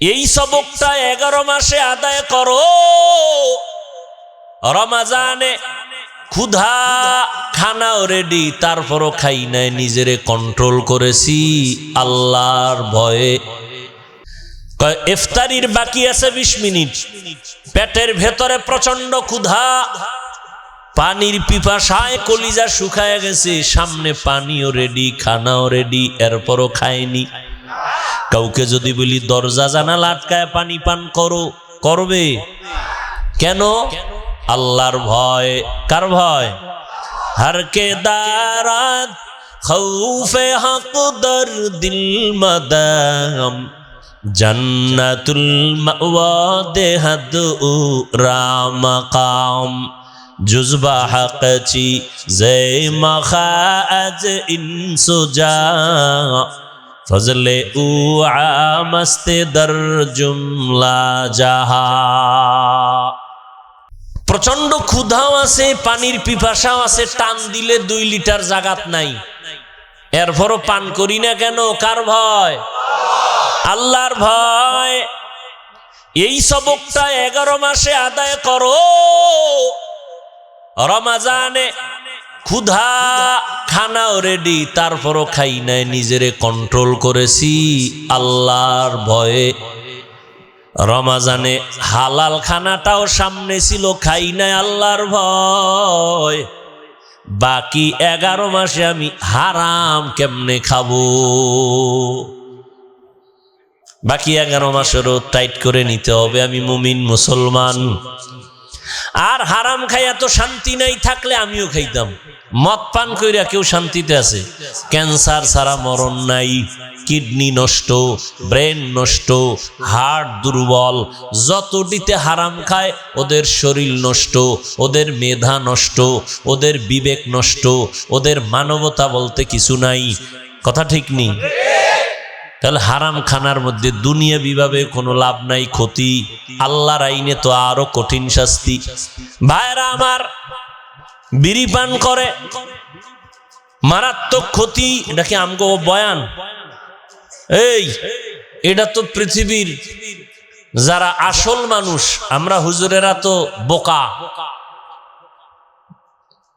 এই সবকটা এগারো মাসে আদায় করো। রমাজানে ক্ষুধা খানাও রেডি তারপরও খাই নাই, নিজেরে কন্ট্রোল করেছি, আল্লাহর ভয়ে। ইফতারির বাকি আছে বিশ মিনিট। পেটের ভেতরে প্রচণ্ড ক্ষুধা, পানির পিপাসায় কলিজা শুকায় গেছে, সামনে পানিও রেডি খানাও রেডি এরপরও খায়নি কাউকে যদি বলি, দরজা জানালা আটকায়, পানি পান করো। করবে। কেন? আল্লাহর ভয়। কার ভয়? হরকে দারাত খৌফে হক দর দিল মদাম, জন্নতুল মাওয়াদে হদ রামকাম জুজবা হকচি জে মখাজ ইনসুজা ফজলে উ আমস্তে দর জুমলা জাহা। প্রচণ্ড ক্ষুধাও আছে, পানির পিপাসাও আছে, টান দিলে দুই লিটার জাগাত নাই। এরপরও পান করি না কেন? কার ভয়? আল্লাহর ভয়। এই সবকটা এগারো মাসে আদায় করো। রমাজানে ক্ষুধা, খানাও রেডি তারপরও খাই নাই, নিজেরে কন্ট্রোল করেছি আল্লাহর ভয়ে। রমাজানে হালাল খানাটাও সামনে ছিল, খাই নাই আল্লাহর ভয়। বাকি এগারো মাসে আমি হারাম কেমনে খাব? বাকি এগারো মাসেরও টাইট করে নিতে হবে, আমি মুমিন মুসলমান। আর হারাম খাইয়া তো শান্তি নাই থাকলে আমিও খাইতাম। মদ পান কইরা কেউ শান্তিতে আছে। ক্যান্সার ছাড়া মরণ নাই, কিডনি নষ্ট, ব্রেন নষ্ট হার্ট দুর্বল যতটিতে হারাম খায়, ওদের শরীর নষ্ট, ওদের মেধা নষ্ট, ওদের বিবেক নষ্ট, ওদের মানবতা বলতে কিছু নাই। কথা ঠিক নেই তাহলে হারাম খানার মধ্যে দুনিয়া বিভাবে কোনো লাভ নাই, ক্ষতি। আল্লাহর আইনে তো আরও কঠিন শাস্তি। ভাইরা আমার বিড়ি পান করে। মারাত্মক ক্ষতি এটা কি আমগো বয়ান। এই, এটা তো পৃথিবীর যারা আসল মানুষ, আমরা হুজুরেরা তো বোকা।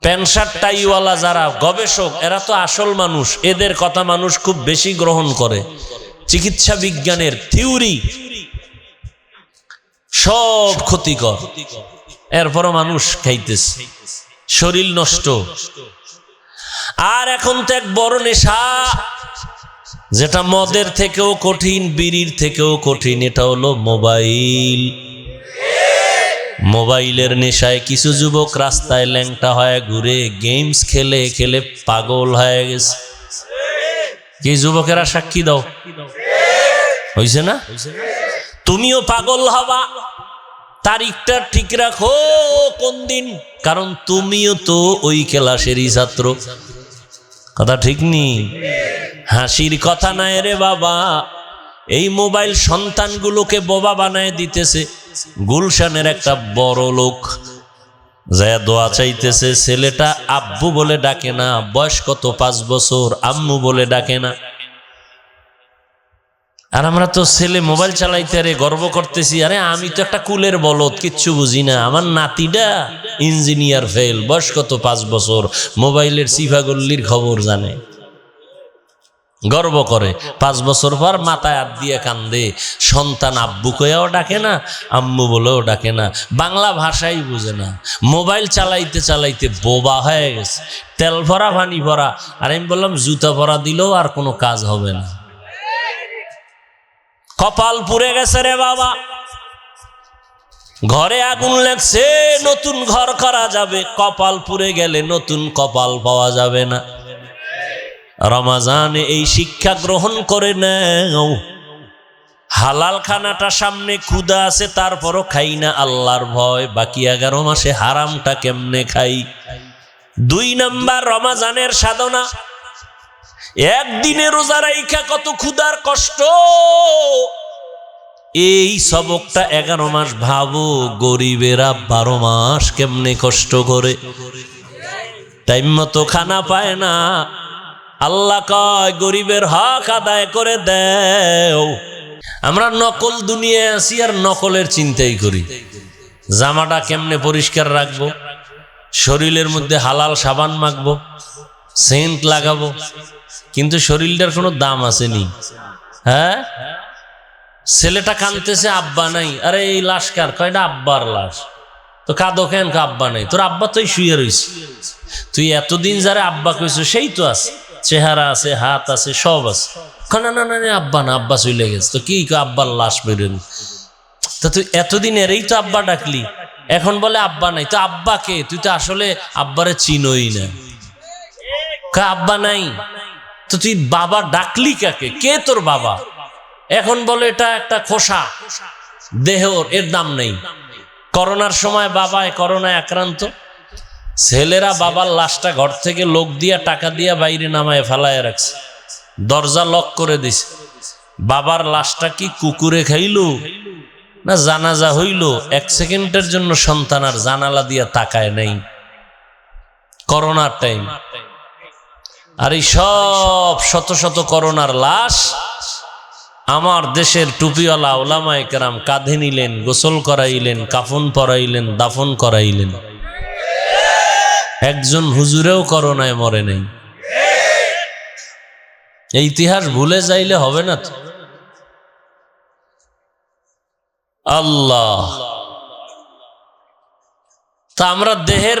প্যান্ট টাইওয়ালা যারা গবেষক, এরা তো আসল মানুষ। এদের কথা মানুষ খুব বেশি গ্রহণ করে। চিকিৎসা বিজ্ঞানের থিওরি। সব ক্ষতিকর। এরপরও মানুষ খাইতেছে। শরীর নষ্ট। আর এখন তো এক বড় নেশা, যেটা মদের থেকেও কঠিন, বিড়ির থেকেও কঠিন, এটা হলো মোবাইল। মোবাইলের নেশায় কিছু যুবক রাস্তায় ল্যাংটা হয়ে, ঘুরে গেমস খেলে খেলে পাগল হয়ে গেছে। কি যুবকেরা সাক্ষী দাও। হইছে না? তুমিও পাগল হবা। তারিখটা ঠিক রাখো কোন দিন? কারণ তুমিও তো ওই ক্লাসেরই ছাত্র। কথা ঠিক নি? হাসির কথা নাই রে বাবা। এই মোবাইল সন্তানগুলোকে বোবা বানায় দিতেছে। গুলশানের একটা বড় লোক। যায় দোয়া চাইতেছে, ছেলেটা আব্বু বলে ডাকে না, বয়স কত? পাঁচ বছর, আম্মু বলে ডাকে না। আর আমরা তো ছেলে মোবাইল চালাইতে আরে গর্ব করতেছি, আরে আমি তো একটা কুলের বলদ, কিচ্ছু বুঝি না। আমার নাতিটা ইঞ্জিনিয়ার ফেল, বয়স কত? পাঁচ বছর। মোবাইলের সিফাগল্লির খবর জানে। গর্ব করে। পাঁচ বছর পর মাথায় হাত দিয়ে কান্দে। সন্তান আব্বু কয়েও ডাকে না, আম্মু বলেও ডাকে না। বাংলা ভাষাই বুঝে না। মোবাইল চালাইতে চালাইতে বোবা হয়ে গেছে। তেল ভরা, পানি ভরা। আর আমি বললাম, জুতা ভরা দিলেও আর কোনো কাজ হবে না। কপাল পুড়ে গেছে রে বাবা। ঘরে আগুন লাগছে, নতুন ঘর করা যাবে। কপাল পুড়ে গেলে নতুন কপাল পাওয়া যাবে না। রমাজানে এই শিক্ষা গ্রহণ করে নাও। হালাল খানাটা সামনে ক্ষুদা আছে, তারপরও খাই না আল্লাহর ভয়। বাকি এগারো মাসে হারামটা কেমনে খাই? দুই নাম্বার রমাজানের সাধনা। একদিনে রোজা রাইখা কত ক্ষুদার কষ্ট। এই সবকটা এগারো মাস ভাবো, গরিবেরা বারো মাস কেমনে কষ্ট করে। টাইম মতো খানা পায় না। আল্লাহ কয়, গরিবের হক আদায় করে দেও। আমরা নকল দুনিয়ায় আছি আর নকলের চিন্তাই করি। জামাটা কেমনে পরিষ্কার রাখব? শরীরের মধ্যে হালাল সাবান মাখবো? সেন্ট লাগাবো? কিন্তু শরীরটার কোনো দাম আসেনি। হ্যাঁ? ছেলেটা কানতেছে, আব্বা নাই। আরে, এই লাশ কার? কয়টা আব্বার লাশ। তো কাঁদো কেন? আব্বা নাই। তোর আব্বা তুই শুয়ে রইস তুই এতদিন যারা আব্বা কইছো, সেই তো আছে। চেহারা আছে, হাত আছে, সব আছে। না না না আব্বা না, আব্বা চলে গেছে। তো কি আব্বার লাশ বেরোল তা তুই এতদিন এরই তো আব্বা ডাকলি। এখন বলে আব্বা নাই। তো আব্বা কে? তুই তো আসলে আব্বারে চিনই না। আব্বা নাই? তো তুই বাবা ডাকলি কাকে? কে তোর বাবা? এখন বলে এটা একটা খোসা। দেহর এর দাম নেই। করোনার সময় বাবায় করোনায় আক্রান্ত। ছেলেরা বাবার লাশটা ঘর থেকে লোক দিয়া, টাকা দিয়া বাইরে নামায়, ফেলায় রাখছে। দরজা লক করে দিছে। বাবার লাশটা কি কুকুরে খাইলো? না জানাজা হইল? এক সেকেন্ডের জন্য সন্তান আর জানালা দিয়া তাকায় নাই। করোনার টাইম আর এই সব শত শত করোনার লাশ আমার দেশের টুপিওয়ালা ওলামায় কেরাম কাঁধে নিলেন, গোসল করাইলেন, কাফন পরাইলেন, দাফন করাইলেন। একজন হুজুরেও করোনায় মরে নেই। এই ইতিহাস ভুলে যাইলে হবে না তো? আল্লাহ। তা আমরা দেহের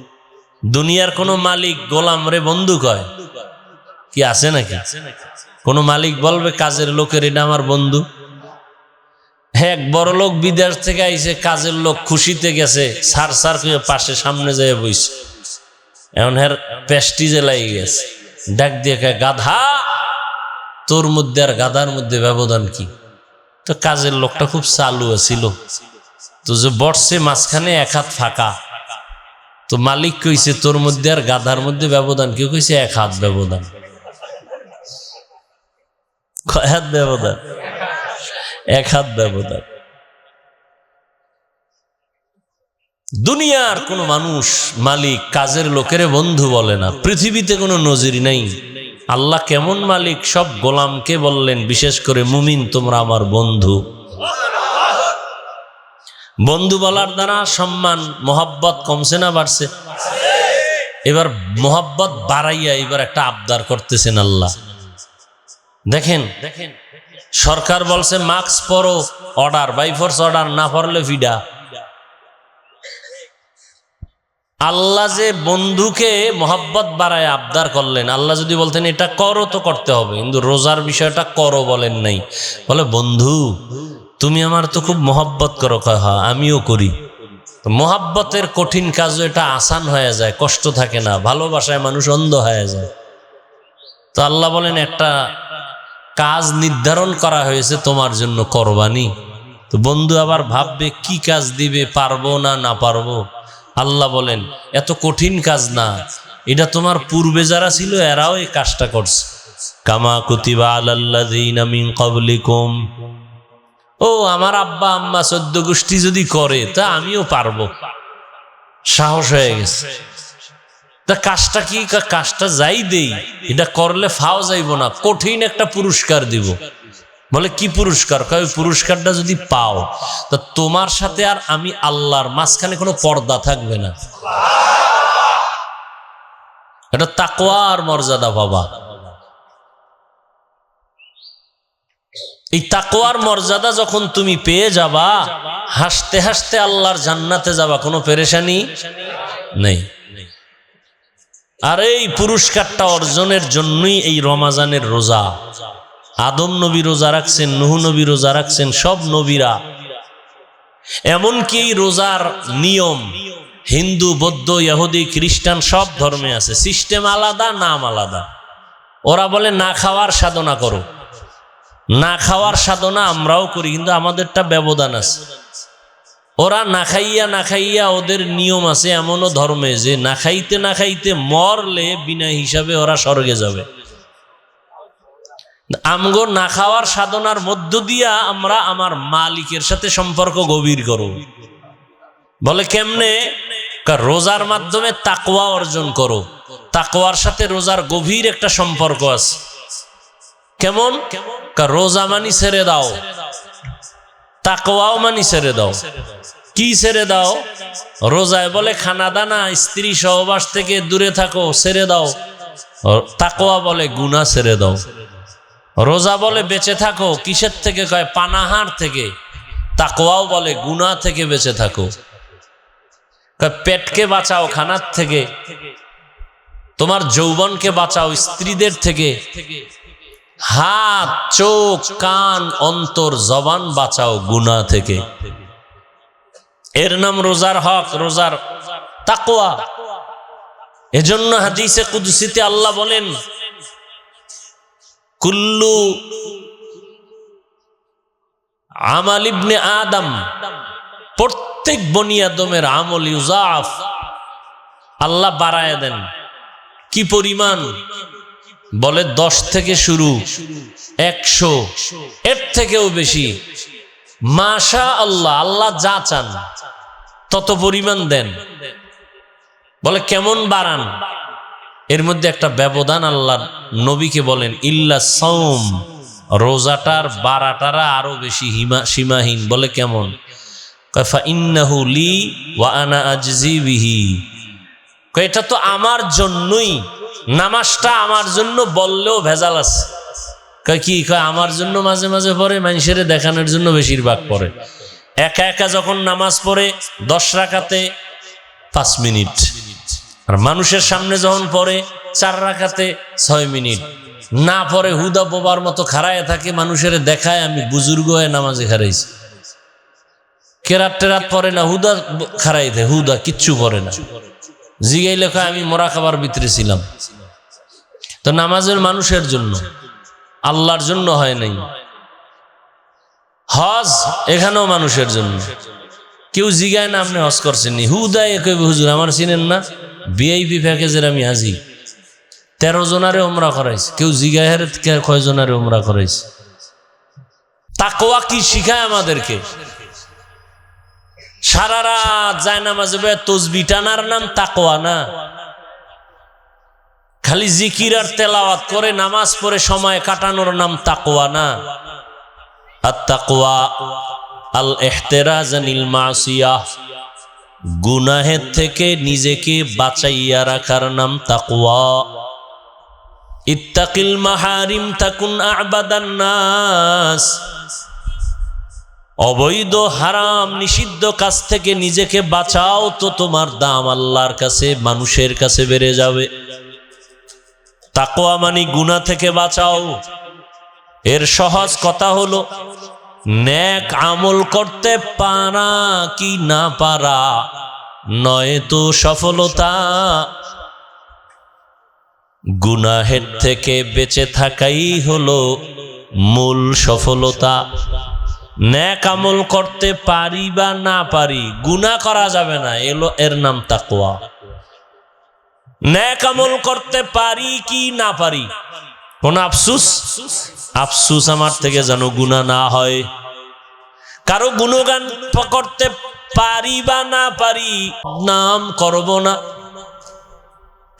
দুনিয়ার কোনো মালিক গোলাম রে বন্ধু কয়? কি আছে নাকি? কোন মালিক বলবে, কাজের লোকের এটা আমার বন্ধু এক বড় লোক বিদেশ থেকে আইসে কাজের লোক খুশিতে গেছে, সার সার করে পাশে সামনে যেয়ে বইছে। এখন হের পেস্টিজে লাগে গেছে। ডাক দিয়ে গাধা, তোর মধ্যে আর গাধার মধ্যে ব্যবধান কি? তো কাজের লোকটা খুব চালু ছিল তো যে বর্ষে মাঝখানে এক হাত ফাঁকা। তো মালিক কইছে, তোর মধ্যে আর গাধার মধ্যে ব্যবধান? কেউ কইছে, এক হাত ব্যবধান। হাত ব্যবধান? এক হাত ব্যবধান। দুনিয়ার কোনো মানুষ, মালিক, কাজের লোকেরে বন্ধু বলে না। পৃথিবীতে কোনো নজির নেই। আল্লাহ কেমন মালিক? সব গোলামকে বললেন, বিশেষ করে মুমিন, তোমরা আমার বন্ধু। বন্ধু বলার দ্বারা সম্মান, মোহাব্বত কমছে না বাড়ছে? এবার মোহাব্বত বাড়াইয়া এবার একটা আবদার করতেছেন আল্লাহ। দেখেন দেখেন সরকার বলছে মাস্ক পরো অর্ডার বাই ফোর্স অর্ডার না পড়লে ফিডা আল্লাহ যে বন্ধুকে মোহাব্বত বাড়ায় আবদার করলেন, আল্লাহ যদি বলতেন, এটা করো তো করতে হবে। কিন্তু রোজার বিষয়টা করো বলেন নাই। বলে, বন্ধু তুমি আমার তো খুব মোহাব্বত করো, কয় হ্যাঁ আমিও করি। মহাব্বতের কঠিন কাজও এটা আসান হয়ে যায়, কষ্ট থাকে না, ভালোবাসায় মানুষ অন্ধ হয়ে যায়। তো আল্লাহ বলেন, একটা কাজ নির্ধারণ করা হয়েছে তোমার জন্য করবানি। তো বন্ধু আবার ভাববে, কি কাজ দিবে, পারব না না পারব? আল্লাহ বলেন, এত কঠিন কাজ না, এটা তোমার পূর্বে যারা ছিল, এরাও এই কাজটা করছে। কামা কুতিবা আলাল্লাযীনা মিন ক্বাবলিকুম ও, আমার আব্বা আম্মা চোদ্দ গোষ্ঠী যদি করে, তা আমিও পারব। সাহস হয়ে গেছে। তা কাজটা কি? কাজটা যাই দেই। এটা করলে ফাও যাইব না। কঠিন একটা পুরস্কার দিব। বলে, কি পুরস্কার? কয় পুরস্কারটা যদি পাও, তা তোমার সাথে আর আমি আল্লাহর মাঝখানে কোনো পর্দা থাকবে না। এটা তাকওয়ার মর্যাদা, বাবা। এই তাকোয়ার মর্যাদা যখন তুমি পেয়ে যাবা, হাসতে হাসতে আল্লাহর জান্নাতে যাবা, কোনো পেরেশানি নেই। আর এই পুরস্কারটা অর্জনের জন্যই এই রমাজানের রোজা। আদম নবী রোজা রাখছেন, নুহ নবী রোজা রাখছেন, সব নবীরা। এমনকি এই রোজার নিয়ম, হিন্দু, বৌদ্ধ, ইহুদি, খ্রিস্টান, সব ধর্মে আছে। সিস্টেম আলাদা, নাম আলাদা। ওরা বলে, না খাওয়ার সাধনা করো। না খাওয়ার সাধনা আমরাও করি, কিন্তু আমাদেরটা ব্যবধান আছে। ওরা না খাইয়া না খাইয়া ওদের নিয়ম আছে, এমনও ধর্মে যে না খাইতে না খাইতে মরলে বিনা হিসাবে ওরা স্বর্গে যাবে। আমগো না খাওয়ার সাধনার মধ্য দিয়া আমরা আমার মালিকের সাথে সম্পর্ক গভীর করব। বলে কেমনে? রোজার মাধ্যমে তাকওয়া অর্জন করো। তাকওয়ার সাথে রোজার গভীর একটা সম্পর্ক আছে। কেমন? রোজা মানি ছেড়ে দাও। তাকওয়াও মানি ছেড়ে দাও। কি ছেড়ে দাও? রোজায় বলে খানা দানা স্ত্রী সহবাস থেকে দূরে থাকো, ছেড়ে দাও। তাকওয়া বলে গুনা ছেড়ে দাও। রোজা বলে বেঁচে থাকো, কিসের থেকে কয়? পানাহার থেকে। তাকওয়াও বলে গুনা থেকে বেঁচে থাকো। পেটকে বাঁচাও খানার থেকে। তোমার যৌবনকে বাঁচাও, স্ত্রীদের থেকে। হাত, চোখ, কান, অন্তর, জবান বাঁচাও গুনা থেকে। এর নাম রোজার হক, রোজার তাকোয়া এজন্য হাদিসে কুদসিতে আল্লাহ বলেন, কুল্লু আমাল ইবনে আদম, প্রত্যেক বনি আদমের আমল ইউজাফ আল্লাহ বাড়ায় দেন, কি পরিমাণ বলে দশ থেকে শুরু, একশো, এর থেকেও বেশি। মাশা আল্লাহ আল্লাহ যা চান, তত পরিমাণ দেন। বলে কেমন বাড়ান? এর মধ্যে একটা ব্যবধান আল্লাহ নবীকে বলেন, ইল্লা সৌম রোজাটার বারাটারা আরও বেশি হিমা, সীমাহীন। বলে কেমন? এটা তো আমার জন্যই নামাজটা আমার জন্য বললেও ভেজাল আছে। কি? কয়, আমার জন্য মাঝে মাঝে পড়ে, মানুষের দেখানোর জন্য বেশিরভাগ পড়ে। একা একা যখন নামাজ পড়ে, দশ রাখাতে পাঁচ মিনিট। আর মানুষের সামনে যখন পড়ে, চার রাখাতে ছয় মিনিট। না পরে হুদা বোবার মতো খাড়ায় থাকে, মানুষের দেখায় আমি বুজুর্গ হয়ে নামাজে খারাইছি কেরাত টেরাত পরে না, হুদা খারাইতে হুদা কিচ্ছু পরে না। জিগাই লেখা আমি মরা খাবার ভিতরে ছিলাম। তো নামাজের মানুষের জন্য, আল্লাহর জন্য হয় নাই। হজ এখানেও মানুষের জন্য। কেউ জিগায় না, আপনি হজ করছেন নি। হুদায় কইবে, হুজুর, আমার চিনেন না? ভিআইপি প্যাকেজের আমি হাজি। তেরো জনারে ওমরা করাইছে। কেউ জিগাহের কয় জনারে ওমরা করাইছে? তাকোয়া কি শিখায় আমাদেরকে? সারা রাত যায় নামাজে তসবি টানার নাম তাকোয়া না। খালি জিকির আর তেলাওয়াত করে নামাজ পড়ে সময় কাটানোর নাম তাকোয়া না। আর তাকোয়া আল এহতেরাজানিল মাসিয়া। গুনাহের থেকে নিজেকে বাঁচাইয়া রাখার নাম তাকোয়া ইত্তাকিল মাহারিম তাকুন আবাদান নাস। অবৈধ, হারাম, নিষিদ্ধ কাজ থেকে নিজেকে বাঁচাও তো তোমার দাম আল্লাহর কাছে, মানুষের কাছে বেড়ে যাবে। তাকোয়া মানি গুণা থেকে বাঁচাও। এর সহজ কথা হলো ন্যাক আমল করতে পারা কি না পারা, নয় তো সফলতা। গুনাহের থেকে বেঁচে থাকাই হলো মূল সফলতা। ন্যাক আমল করতে পারি বা না পারি গুণা করা যাবে না এলো এর নাম তাকোয়া ন্যাক আমল করতে পারি কি না পারি? কোন আফসুস? আফসুস আমার থেকে যেন গুণা না হয়। কারও গুণগান করতে পারি বা না পারি, নাম করব না।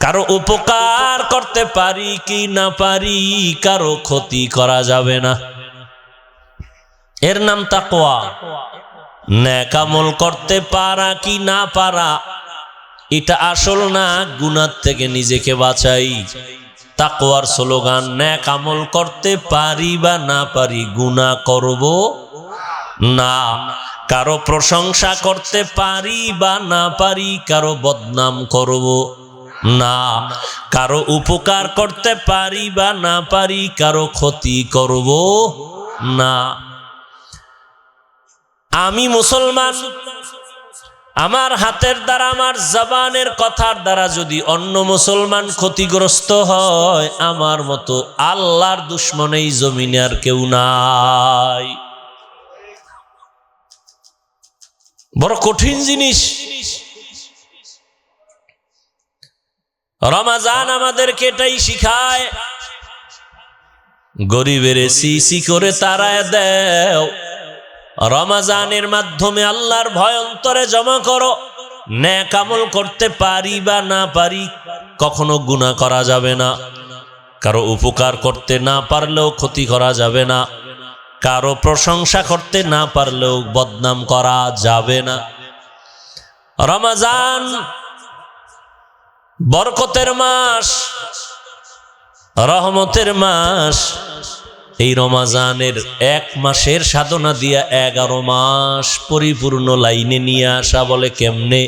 কারও উপকার করতে পারি কি না পারি, কারও ক্ষতি করা যাবে না। এর নাম তাকোয়া ন্যাকামল করতে পারা কি না পারা, এটা আসল না গুনার থেকে নিজেকে বাঁচাই। তাকোয়ার স্লোগান ন্যাক আমল করতে পারি বা না পারি গুণা করব না। কারও প্রশংসা করতে পারি বা না পারি কারও বদনাম করব না। কারও উপকার করতে পারি বা না পারি কারও ক্ষতি করব না। আমি মুসলমান, আমার হাতের দ্বারা, আমার জবানের কথার দ্বারা যদি অন্য মুসলমান ক্ষতিগ্রস্ত হয়, আমার মতো আল্লাহর দুশ্মন এই জমিনে আর কেউ নাই। বড় কঠিন জিনিস। রমাজান আমাদেরকে এটাই শিখায়, গরিবের সিসি করে তারায় দেও। রমাজানের মাধ্যমে আল্লাহর ভয় অন্তরে জমা করো। ন্যাক আমল করতে পারি বা না পারি, কখনো গুণা করা যাবে না। কারও উপকার করতে না পারলেও ক্ষতি করা যাবে না। কারও প্রশংসা করতে না পারলেও বদনাম করা যাবে না। রমাজান বরকতের মাস, রহমতের মাস এই রমাজানের এক মাসের সাধনা দিয়া এগারো মাস পরিপূর্ণ লাইনে নিয়ে আসা বলে কেমনে?